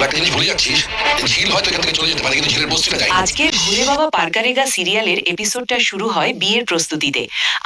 তবে একটা জিনিস ভুলে যাচ্ছিস? ঝিল হয়তো এখান থেকে চলে যেতে পারে, কিন্তু ঝিলের বস্তিটা যায় আজকে ভুলে বাবা পারকারেগা সিরিয়ালের এপিসোডটা শুরু হয় বিয়ের প্রস্তুতিতে।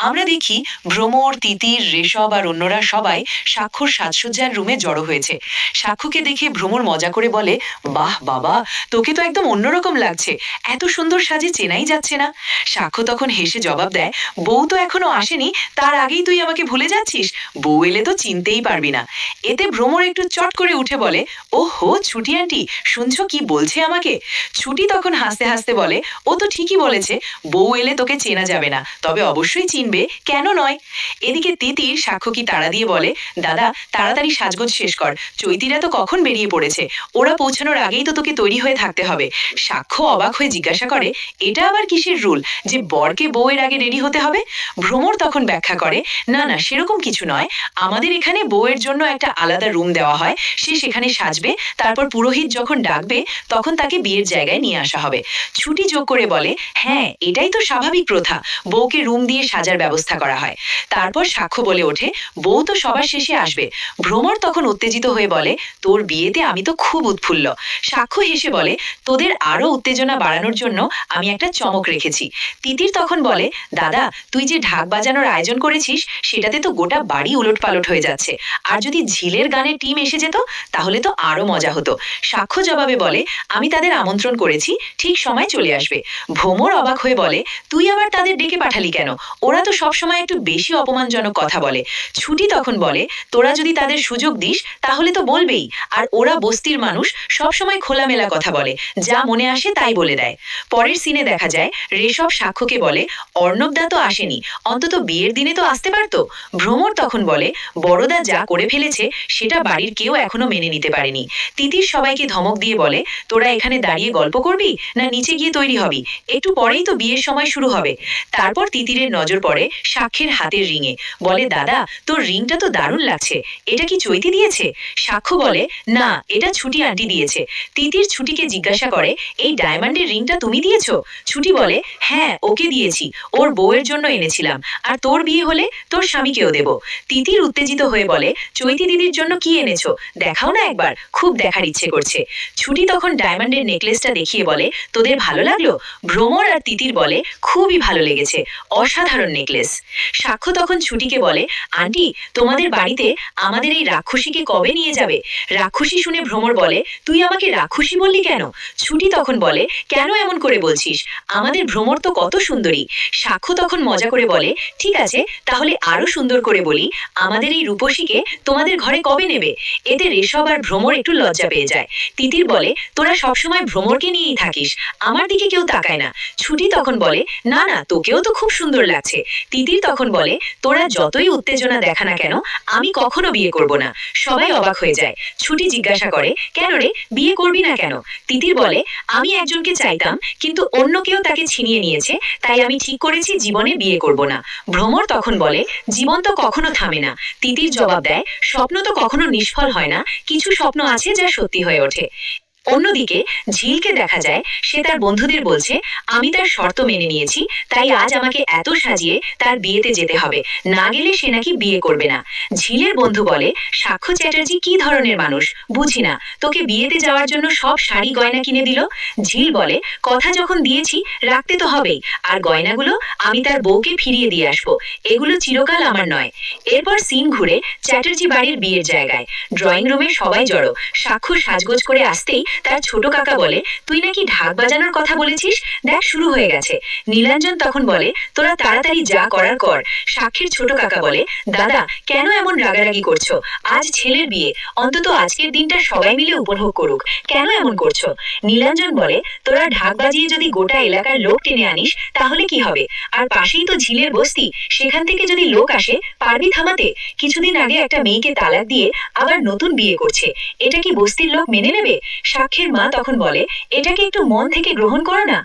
আমরা দেখি ভ্রমর, তিতির রেশব আর অন্যরা সবাই সাক্ষর সাজসজ্জার রুমে জড়ো হয়েছে। সাক্ষ্যকে দেখে ভ্রমর মজা করে বলে, বাহ, বাবা, তোকে তো একদম অন্যরকম লাগছে। এত সুন্দর সাজে চেনাই যাচ্ছে না। সাক্ষ্য তখন হেসে জবাব দেয়, বউ তো এখনও আসেনি, তার আগেই তুই আমাকে ভুলে যাচ্ছিস। বউ এলে তো চিনতেই পারবি না। এতে ভ্রমর একটু চট করে উঠে বলে ও হো ছুটি আন্টি, শুনছো কি বলছে আমাকে? ছুটি তখন হাসতে হাসতে বলে, ও তো ঠিকই বলেছে, বউ এলে তোকে চেনা যাবে না, তবে অবশ্যই চিনবে, কেন নয়? এদিকে তিতির সাক্ষ্য কি তাড়া দিয়ে বলে, দাদা, তাড়াতাড়ি সাজগোজ শেষ কর, চৈতিরা তো কখন বেরিয়ে পড়েছে, ওরা পৌঁছানোর আগেই তো তোকে তৈরি হয়ে থাকতে হবে। সাক্ষ্য অবাক হয়ে জিজ্ঞাসা করে, এটা আবার কিসের রুল, যে বরকে বউয়ের আগে রেডি হতে হবে? ভ্রমর তখন ব্যাখ্যা করে, না না, সেরকম কিছু নয়, আমাদের এখানে বউয়ের জন্য একটা আলাদা রুম দেওয়া হয়, সে সেখানে সাজবে, তারপর পুরোহিত যখন ডাকবে, তখন তাকে বিয়ের জায়গায় নিয়ে আসা হবে। ছুটি যোগ করে বলে হ্যাঁ এটাই তো স্বাভাবিক প্রথা। বউকে রুম দিয়ে সাজার ব্যবস্থা করা হয়। তারপর সাক্ষ্য বলে ওঠে, বউ তো সবার শেষে আসবে। ভ্রমর তখন উত্তেজিত হয়ে বলে, তোর বিয়েতে আমি তো খুব উৎফুল্ল। সাক্ষ্য হেসে বলে, তোদের আরও উত্তেজনা বাড়ানোর জন্য আমি একটা চমক রেখেছি। তিতির তখন বলে, দাদা, তুই যে ঢাক বাজানোর আয়োজন করেছিস, সেটাতে তো গোটা বাড়ি উলট পালট হয়ে যাচ্ছে। আর যদি ঝিলের গানের টিম এসে যেত, তাহলে তো আরও মজা হতো। সাক্ষ্য জবাবে বলে, আমি তাদের আমন্ত্রণ করেছি, ঠিক সময় চলে আসবে। ভ্রমর অবাক হয়ে বলে, তুই আবার তাদের ডেকে পাঠালি কেন? ওরা তো সবসময় একটু বেশি অপমানজনক কথা বলে। ছুটি তখন বলে, তোরা যদি তাদের সুযোগ দিস, তাহলে তো বলবেই। আর ওরা বস্তির মানুষ সবসময় খোলামেলা কথা বলে, যা মনে আসে তাই বলে দেয়। পরের সিনে দেখা যায় রেশব সাক্ষ্যকে বলে অর্ণবদা তো আসেনি, অন্তত বিয়ের দিনে তো আসতে পারতো? ভ্রমর তখন বলে, বড়দা যা করে ফেলেছে, সেটা বাড়ির কেউ এখনও মেনে নিতে পারেনি। তিতির সবাইকে ধমক দিয়ে বলে, তোরা এখানে দাঁড়িয়ে গল্প করবি না নিচে গিয়ে তৈরি হবি? একটু পরেই তো বিয়ের সময় শুরু হবে। তারপর তিতিরের নজর পড়ে সাক্ষের হাতের রিংয়ে বলে, দাদা, তোর রিংটা তো দারুণ লাগছে। এটা কি চৈতি দিয়েছে? সাক্ষ্য বলে, না, এটা ছুটি আন্টি দিয়েছে। তিতির ছুটিকে জিজ্ঞাসা করে, এই ডায়মন্ডের রিংটা তুমি দিয়েছ? ছুটি বলে হ্যাঁ ওকে দিয়েছি। ওর বউয়ের জন্য এনেছিলাম। আর তোর বিয়ে হলে তোর স্বামীকেও দেব। তিতির উত্তেজিত হয়ে বলে, চৈতি দিদির জন্য কি এনেছো? দেখাও না একবার। খুব দেখার ইচ্ছে করছে। ছুটি তখন ডায়মন্ডের নেকলেসটা দেখিয়ে বলে, তোদের ভালো লাগল? ভ্রমর আর তিতির বলে, খুবই ভালো লেগেছে, অসাধারণ নেকলেস। সাক্ষ্য তখন ছুটিকে বলে, আন্টি, তোমাদের বাড়িতে আমাদের এই রাক্ষসীকে কবে নিয়ে যাবে? রাক্ষসী শুনে ভ্রমর বলে, তুই আমাকে রাক্ষসী বললি কেন? ছুটি তখন বলে, কেন এমন করে বলছিস? আমাদের ভ্রমর তো কত সুন্দরী। সাক্ষ্য তখন মজা করে বলে, ঠিক আছে, তাহলে আরও সুন্দর করে বলি, আমাদের এই রূপসীকে তোমাদের ঘরে কবে নেবে? এতে রেশব আর ভ্রমর একটু লজ্জা পেয়ে যায়। তিতির বলে, তোরা সবসময় ভ্রমরকে নিয়েই থাকিস, আমার দিকে কেউ তাকায় না। ছুটি তখন বলে, না না, তোকেও তো খুব সুন্দর লাগছে। তিতির তখন বলে, তোরা যতই উত্তেজনা দেখা না কেন, আমি কখনো বিয়ে করব না। সবাই অবাক হয়ে যায়। ছুটি জিজ্ঞাসা করে, কেন রে, বিয়ে করবি না কেন? তিতির বলে, আমি একজনকে চাইতাম, কিন্তু অন্য কেউ তাকে ছিনিয়ে নিয়েছে, তাই আমি ঠিক করেছি জীবনে বিয়ে করব না। ভ্রমর তখন বলে, জীবন তো কখনো থামে না। তিতির জবাব দেয়, স্বপ্ন তো কখনো নিষ্ফল হয় না, কিছু স্বপ্ন আছে যা সত্যি হয়ে ওঠে। অন্যদিকে, ঝিলকে দেখা যায়, সে তার বন্ধুদের বলছে, আমি তার শর্ত মেনে নিয়েছি, তাই আজ আমাকে এত সাজিয়ে তার বিয়েতে যেতে হবে। না গেলে সে নাকি বিয়ে করবে না। ঝিলের বন্ধু বলে, সাক্ষ্য চ্যাটার্জি কি ধরনের মানুষ? বুঝি না। তোকে বিয়েতে যাওয়ার জন্য সব শাড়ি গয়না কিনে দিল? ঝিল বলে, কথা যখন দিয়েছি, রাখতে তো হবেই। আর গয়নাগুলো আমি তার বউকে ফিরিয়ে দিয়ে আসব। এগুলো চিরকাল আমার নয়। এরপর সিন ঘুরে চ্যাটার্জি বাড়ির বিয়ের জায়গায়। ড্রয়িং রুমে সবাই জড়ো। সাক্ষ্য সাজগোজ করে আসতেই তার ছোট কাকা বলে, তুই নাকি ঢাক বাজানোর কথা বলেছিস? দেখ, শুরু হয়ে গেছে। নীলাঞ্জন তখন বলে, তোরা তাড়াতাড়ি যা করার কর। সাক্ষীর ছোট কাকা বলে, দাদা, কেন এমন রাগারাগি করছ? আজ ছেলের বিয়ে। অন্তত আজকের দিনটা সবাই মিলে উপভোগ করুক। কেন এমন করছ? নীলাঞ্জন বলে, তোরা ঢাক বাজিয়ে যদি গোটা এলাকার লোক টেনে আনিস, তাহলে কি হবে? আর পাশেই তো ঝিলের বস্তি, সেখান থেকে যদি লোক আসে, পারবি থামাতে? কিছুদিন আগে একটা মেয়েকে তালাক দিয়ে আবার নতুন বিয়ে করছে। এটা কি বস্তির লোক মেনে নেবে? সাক্ষীর মা তখন বলে এটাকে একটু মন থেকে গ্রহণ করো না।